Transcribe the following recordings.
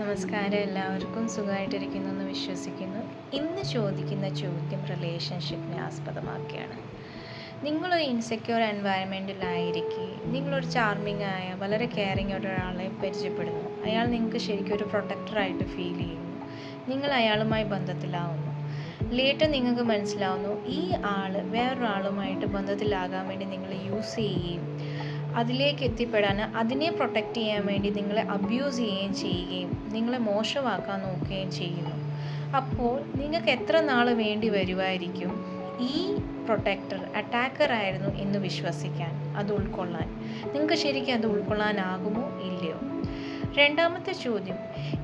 നമസ്കാരം. എല്ലാവർക്കും സുഖമായിട്ടിരിക്കുന്നു എന്ന് വിശ്വസിക്കുന്നു. ഇന്ന് ചോദിക്കുന്ന ചോദ്യം റിലേഷൻഷിപ്പിനെ ആസ്പദമാക്കിയാണ്. നിങ്ങളൊരു ഇൻസെക്യൂർ എൻവയറമെന്റിലായിരിക്കും നിങ്ങളൊരു ചാർമിംഗ് ആയ വളരെ കെയറിംഗ് ആയിട്ട് ഒരാളെ പരിചയപ്പെടുന്നു. അയാൾ നിങ്ങൾക്ക് ശരിക്കും ഒരു പ്രൊട്ടക്ടറായിട്ട് ഫീൽ ചെയ്യുന്നു. നിങ്ങൾ അയാളുമായി ബന്ധത്തിലാവുന്നു. ലേറ്റർ നിങ്ങൾക്ക് മനസ്സിലാവുന്നു ഈ ആൾ വേറൊരാളുമായിട്ട് ബന്ധത്തിലാകാൻ വേണ്ടി നിങ്ങൾ യൂസ് ചെയ്യുകയും അതിലേക്ക് എത്തിപ്പെടാൻ അതിനെ പ്രൊട്ടക്റ്റ് ചെയ്യാൻ വേണ്ടി നിങ്ങളെ അബ്യൂസ് ചെയ്യുകയും ചെയ്യുകയും നിങ്ങളെ മോശമാക്കാൻ നോക്കുകയും ചെയ്യുന്നു. അപ്പോൾ നിങ്ങൾക്ക് എത്ര നാൾ വേണ്ടി വരുമായിരിക്കും ഈ പ്രൊട്ടക്ടർ അറ്റാക്കർ ആയിരുന്നു എന്ന് വിശ്വസിക്കാൻ അത് ഉൾക്കൊള്ളാൻ. നിങ്ങൾക്ക് ശരിക്കും അത് ഉൾക്കൊള്ളാനാകുമോ? ഇല്ലയോ? രണ്ടാമത്തെ ചോദ്യം.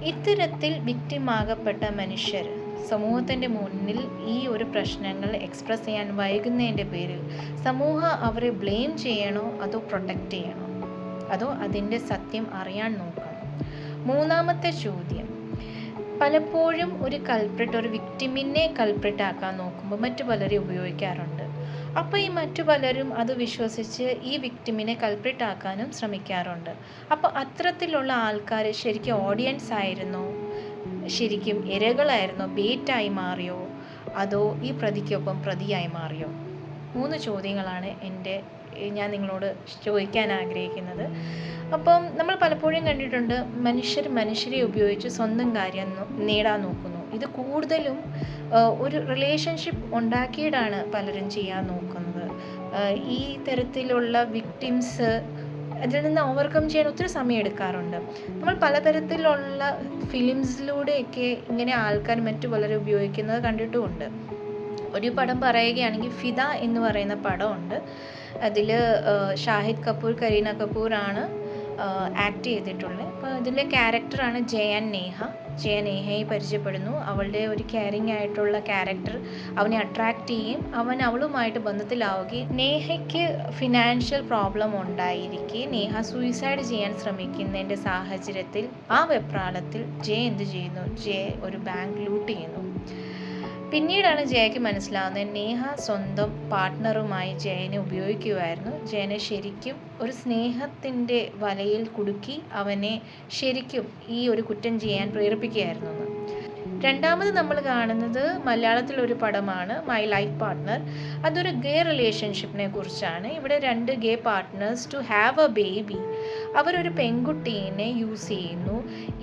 ഇത്തരത്തിൽ വിക്റ്റിമാകപ്പെട്ട മനുഷ്യർ സമൂഹത്തിന്റെ മുന്നിൽ ഈ ഒരു പ്രശ്നങ്ങൾ എക്സ്പ്രസ് ചെയ്യാൻ വൈകുന്നതിന്റെ പേരിൽ. സമൂഹം അവരെ ബ്ലെയിം ചെയ്യണോ? അതോ പ്രൊട്ടക്റ്റ് ചെയ്യണോ? അതോ അതിന്റെ സത്യം അറിയാൻ നോക്കണം? മൂന്നാമത്തെ ചോദ്യം. പലപ്പോഴും ഒരു കൾപ്രിറ്റ് ഒരു വിക്ടിമിനെ കൾപ്രിറ്റ് നോക്കുമ്പോൾ മറ്റു പലരും ഉപയോഗിക്കാറുണ്ട്. അപ്പോൾ ഈ മറ്റു പലരും അത് വിശ്വസിച്ച് ഈ വിക്ടിമിനെ കൾപ്രിറ്റ് ശ്രമിക്കാറുണ്ട്. അപ്പോൾ അത്തരത്തിലുള്ള ആൾക്കാർ ശരിക്കും ഓഡിയൻസ് ആയിരുന്നോ? ശരിക്കും ഇരകളായിരുന്നോ ബേറ്റായി മാറിയോ? അതോ ഈ പ്രതിക്കൊപ്പം പ്രതിയായി മാറിയോ? മൂന്ന് ചോദ്യങ്ങളാണ് എന്റെ ഞാൻ നിങ്ങളോട് ചോദിക്കാൻ ആഗ്രഹിക്കുന്നത്. അപ്പം നമ്മൾ പലപ്പോഴും കണ്ടിട്ടുണ്ട് മനുഷ്യർ മനുഷ്യരെ ഉപയോഗിച്ച് സ്വന്തം കാര്യം നേടാൻ നോക്കുന്നു. ഇത് കൂടുതലും ഒരു റിലേഷൻഷിപ്പ് ഉണ്ടാക്കിയിട്ടാണ് പലരും ചെയ്യാൻ നോക്കുന്നത്. ഈ തരത്തിലുള്ള വിക്ടിംസ് അതിൽ നിന്ന് ഓവർകം ചെയ്യാൻ ഒത്തിരി സമയം എടുക്കാറുണ്ട്. നമ്മൾ പലതരത്തിലുള്ള ഫിലിംസിലൂടെയൊക്കെ ഇങ്ങനെ ആൾക്കാർ മറ്റു പലരും ഉപയോഗിക്കുന്നത് കണ്ടിട്ടുമുണ്ട്. ഒരു പടം പറയുകയാണെങ്കിൽ ഫിദ എന്ന് പറയുന്ന പടമുണ്ട്. അതിൽ ഷാഹിദ് കപൂർ കരീന കപൂറാണ് ആക്ട് ചെയ്തിട്ടുള്ളത്. അപ്പോൾ അതിലെ ക്യാരക്ടറാണ് ജയൻ നേഹ. ജയ നേഹയെ പരിചയപ്പെടുന്നു. അവളുടെ ഒരു കെയറിങ് ആയിട്ടുള്ള ക്യാരക്ടർ അവനെ അട്രാക്റ്റ് ചെയ്യും. അവൻ അവളുമായിട്ട് ബന്ധത്തിലാവുകയും നേഹയ്ക്ക് ഫിനാൻഷ്യൽ പ്രോബ്ലം ഉണ്ടായിരിക്കെ നേഹ സൂയിസൈഡ് ചെയ്യാൻ ശ്രമിക്കുന്നതിന്റെ സാഹചര്യത്തിൽ ആ വെപ്രാളത്തിൽ ജയ എന്ത് ചെയ്യുന്നു? ജയ ഒരു ബാങ്ക് ലൂട്ട് ചെയ്യുന്നു. പിന്നീടാണ് ജയയ്ക്ക് മനസ്സിലാവുന്നത് നേഹ സ്വന്തം പാർട്ട്ണറുമായി ജയനെ ഉപയോഗിക്കുമായിരുന്നു ജയനെ ശരിക്കും ഒരു സ്നേഹത്തിന്റെ വലയിൽ കുടുക്കി അവനെ ശരിക്കും ഈ ഒരു കുറ്റം ചെയ്യാൻ പ്രേരിപ്പിക്കുകയായിരുന്നു. രണ്ടാമത് നമ്മൾ കാണുന്നത് മലയാളത്തിലൊരു പടമാണ് മൈ ലൈഫ് പാർട്ട്ണർ അതൊരു ഗേ റിലേഷൻഷിപ്പിനെ കുറിച്ചാണ്. ഇവിടെ രണ്ട് gay partners to have a baby അവരൊരു പെൺകുട്ടീനെ യൂസ് ചെയ്യുന്നു.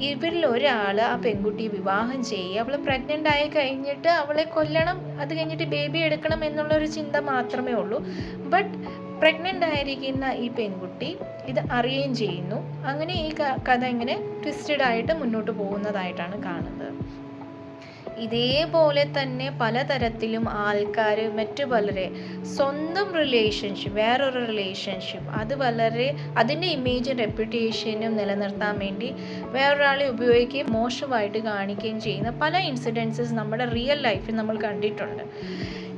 ഇവരിൽ ഒരാൾ ആ പെൺകുട്ടിയെ വിവാഹം ചെയ്യുക. അവൾ പ്രഗ്നന്റ് ആയി കഴിഞ്ഞിട്ട് അവളെ കൊല്ലണം. അത് കഴിഞ്ഞിട്ട് ബേബി എടുക്കണം എന്നുള്ളൊരു ചിന്ത മാത്രമേ ഉള്ളൂ. ബട്ട് പ്രഗ്നന്റ് ആയിരിക്കുന്ന ഈ പെൺകുട്ടി ഇത് അറിയുകയും ചെയ്യുന്നു. അങ്ങനെ ഈ കഥ ഇങ്ങനെ ട്വിസ്റ്റഡ് ആയിട്ട് മുന്നോട്ട് പോകുന്നതായിട്ടാണ് കാണുന്നത്. ഇതേപോലെ തന്നെ പലതരത്തിലും ആൾക്കാർ മറ്റു പലരെ സ്വന്തം റിലേഷൻഷിപ്പ് വേറൊരു റിലേഷൻഷിപ്പ് അത് വളരെ അതിന്റെ ഇമേജും റെപ്യൂട്ടേഷനും നിലനിർത്താൻ വേണ്ടി വേറൊരാളെ ഉപയോഗിക്കുകയും മോശമായിട്ട് കാണിക്കുകയും ചെയ്യുന്ന പല ഇൻസിഡൻസസ് നമ്മുടെ റിയൽ ലൈഫിൽ നമ്മൾ കണ്ടിട്ടുണ്ട്.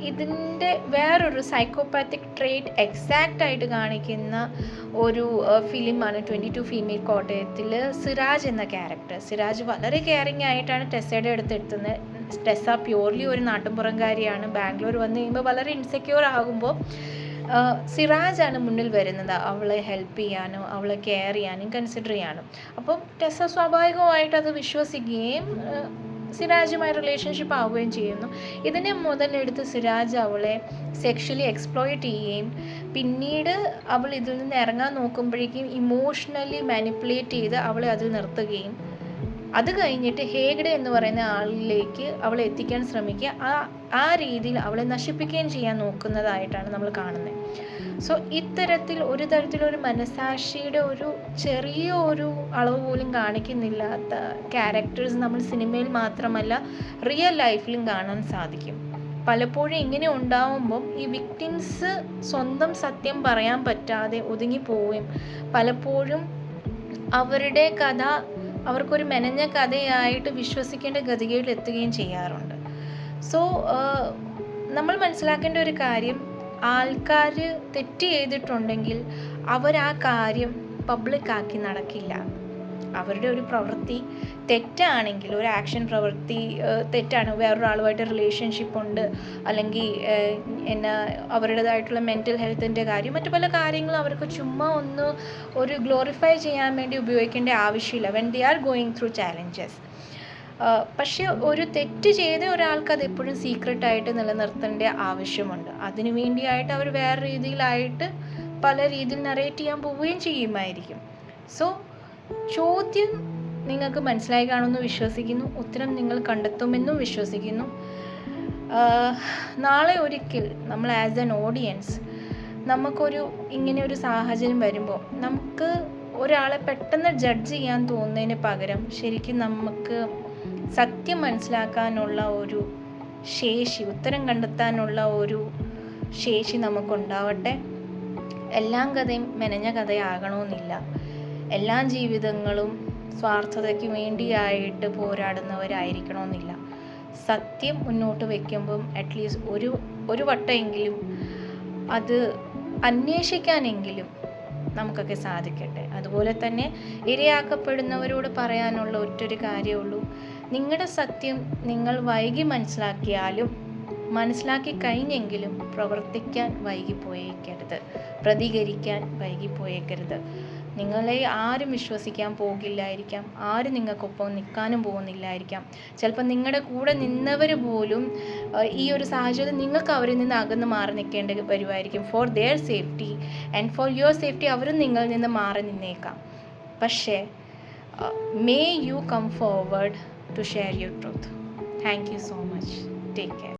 ഇതിന്റെ വേറൊരു സൈക്കോപാത്തിക് ട്രേറ്റ് എക്സാക്റ്റ് ആയിട്ട് കാണിക്കുന്ന ഒരു ഫിലിമാണ് ട്വന്റി ടു ഫീമെയിൽ കോട്ടയത്തിൽ സിറാജ് എന്ന ക്യാരക്ടർ സിറാജ് വളരെ കെയറിങ് ആയിട്ടാണ് ടെസ്സയുടെ അടുത്തെത്തുന്നത് ടെസ്സ പ്യൂർലി ഒരു നാട്ടുംപുറംകാരിയാണ്. ബാംഗ്ലൂർ വന്നു കഴിയുമ്പോൾ വളരെ ഇൻസെക്യൂർ ആകുമ്പോൾ സിറാജാണ് മുന്നിൽ വരുന്നത്. അവളെ ഹെൽപ്പ് ചെയ്യാനും അവളെ കെയർ ചെയ്യാനും കൺസിഡർ ചെയ്യാനും. അപ്പം ടെസ്സ സ്വാഭാവികമായിട്ട് അത് വിശ്വസിക്കുകയും ആ, സിറാജുമായി റിലേഷൻഷിപ്പ് ആവുകയും ചെയ്യുന്നു. ഇതിനെ മുതലെടുത്ത് സിരാജ് അവളെ സെക്ഷലി എക്സ്പ്ലോയിറ്റ് ചെയ്യുകയും പിന്നീട് അവൾ ഇതിൽ നിന്ന് ഇറങ്ങാൻ നോക്കുമ്പോഴേക്കും ഇമോഷണലി മാനിപ്പുലേറ്റ് ചെയ്ത് അവളെ അതിൽ നിർത്തുകയും. അത് കഴിഞ്ഞിട്ട് ഹേഗഡെ എന്ന് പറയുന്ന ആളിലേക്ക് അവളെ എത്തിക്കാൻ ശ്രമിക്കുക. ആ ആ രീതിയിൽ അവളെ നശിപ്പിക്കുകയും ചെയ്യാൻ നോക്കുന്നതായിട്ടാണ് നമ്മൾ കാണുന്നത് സോ ഇത്തരത്തിൽ ഒരു തരത്തിലൊരു മനസാക്ഷിയുടെ ഒരു ചെറിയ ഒരു അളവ് പോലും കാണിക്കുന്നില്ലാത്ത ക്യാരക്ടേഴ്സ് നമ്മൾ സിനിമയിൽ മാത്രമല്ല റിയൽ ലൈഫിലും കാണാൻ സാധിക്കും. പലപ്പോഴും ഇങ്ങനെ ഉണ്ടാവുമ്പം ഈ വിക്ടിംസ് സ്വന്തം സത്യം പറയാൻ പറ്റാതെ ഒതുങ്ങി ഒതുങ്ങിപ്പോവുകയും പലപ്പോഴും അവരുടെ കഥ അവർക്കൊരു മെനഞ്ഞ കഥയായിട്ട് വിശ്വസിക്കേണ്ട ഗതികേടിൽ എത്തുകയും ചെയ്യാറുണ്ട്. സോ നമ്മൾ മനസ്സിലാക്കേണ്ട ഒരു കാര്യം ആൾക്കാർ തെറ്റ് ചെയ്തിട്ടുണ്ടെങ്കിൽ അവർ ആ കാര്യം പബ്ലിക്കാക്കി നടക്കില്ല. അവരുടെ ഒരു പ്രവൃത്തി തെറ്റാണെങ്കിൽ ഒരു ആക്ഷൻ പ്രവൃത്തി തെറ്റാണ്. വേറൊരാളുമായിട്ട് റിലേഷൻഷിപ്പ് ഉണ്ട്. അല്ലെങ്കിൽ എന്നാ അവരുടേതായിട്ടുള്ള മെന്റൽ ഹെൽത്തിന്റെ കാര്യം മറ്റു പല കാര്യങ്ങളും അവർക്ക് ചുമ്മാ ഒന്ന് ഒരു ഗ്ലോറിഫൈ ചെയ്യാൻ വേണ്ടി ഉപയോഗിക്കേണ്ട ആവശ്യമില്ല. When they are going through challenges പക്ഷേ ഒരു തെറ്റ് ചെയ്ത ഒരാൾക്ക് അത് എപ്പോഴും സീക്രട്ടായിട്ട് നിലനിർത്തേണ്ട ആവശ്യമുണ്ട്. അതിനു വേണ്ടിയായിട്ട് അവർ വേറെ രീതിയിലായിട്ട് പല രീതിയിൽ നറേറ്റ് ചെയ്യാൻ പോവുകയും ചെയ്യുമായിരിക്കും. സോ ചോദ്യം നിങ്ങൾക്ക് മനസ്സിലായി കാണുമെന്ന് വിശ്വസിക്കുന്നു. ഉത്തരം നിങ്ങൾ കണ്ടെത്തുമെന്നും വിശ്വസിക്കുന്നു. നാളെ ഒരിക്കൽ നമ്മൾ ആസ് എൻ ഓഡിയൻസ് നമുക്കൊരു ഇങ്ങനെ ഒരു സാഹചര്യം വരുമ്പോൾ നമുക്ക് ഒരാളെ പെട്ടെന്ന് ജഡ്ജ് ചെയ്യാൻ തോന്നുന്നതിന് പകരം ശരിക്കും നമുക്ക് സത്യം മനസ്സിലാക്കാനുള്ള ഒരു ശേഷി ഉത്തരം കണ്ടെത്താനുള്ള ഒരു ശേഷി നമുക്കുണ്ടാവട്ടെ. എല്ലാം കഥയും മെനഞ്ഞ കഥയാകണമെന്നില്ല. എല്ലാ ജീവിതങ്ങളും സ്വാർത്ഥതയ്ക്ക് വേണ്ടിയായിട്ട് പോരാടുന്നവരായിരിക്കണമെന്നില്ല. സത്യം മുന്നോട്ട് വയ്ക്കുമ്പം അറ്റ്ലീസ്റ്റ് ഒരു ഒരു വട്ടമെങ്കിലും അത് അന്വേഷിക്കാനെങ്കിലും നമുക്കൊക്കെ സാധിക്കട്ടെ. അതുപോലെ തന്നെ ഇരയാക്കപ്പെടുന്നവരോട് പറയാനുള്ള ഒറ്റൊരു കാര്യമേ ഉള്ളൂ. നിങ്ങളുടെ സത്യം നിങ്ങൾ വൈകി മനസ്സിലാക്കിയാലും മനസ്സിലാക്കി കഴിഞ്ഞെങ്കിലും പ്രവർത്തിക്കാൻ വൈകിപ്പോയേക്കരുത്. പ്രതികരിക്കാൻ വൈകിപ്പോയേക്കരുത്. നിങ്ങളെ ആരും വിശ്വസിക്കാൻ പോകില്ലായിരിക്കാം. ആരും നിങ്ങൾക്കൊപ്പം നിൽക്കാനും പോകുന്നില്ലായിരിക്കാം. ചിലപ്പോൾ നിങ്ങളുടെ കൂടെ നിന്നവർ പോലും ഈ ഒരു സാഹചര്യം നിങ്ങൾക്ക് അവരിൽ നിന്ന് അകന്ന് മാറി നിൽക്കേണ്ടി വരുമായിരിക്കും. For their safety and for your safety അവരും നിങ്ങളിൽ നിന്ന് മാറി നിന്നേക്കാം. പക്ഷേ may you come forward to share your truth. Thank you so much. Take care.